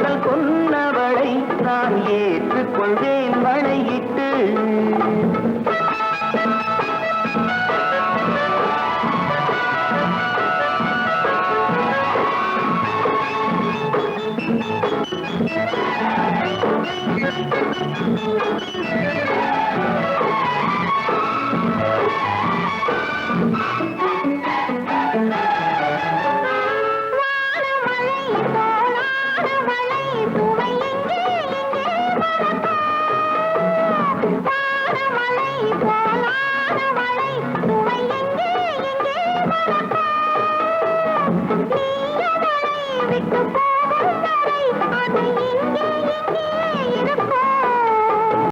காதல் கொன்னவளை நான் ஏற்றுக்கொள்வேன் வணையிட்டு Thank you.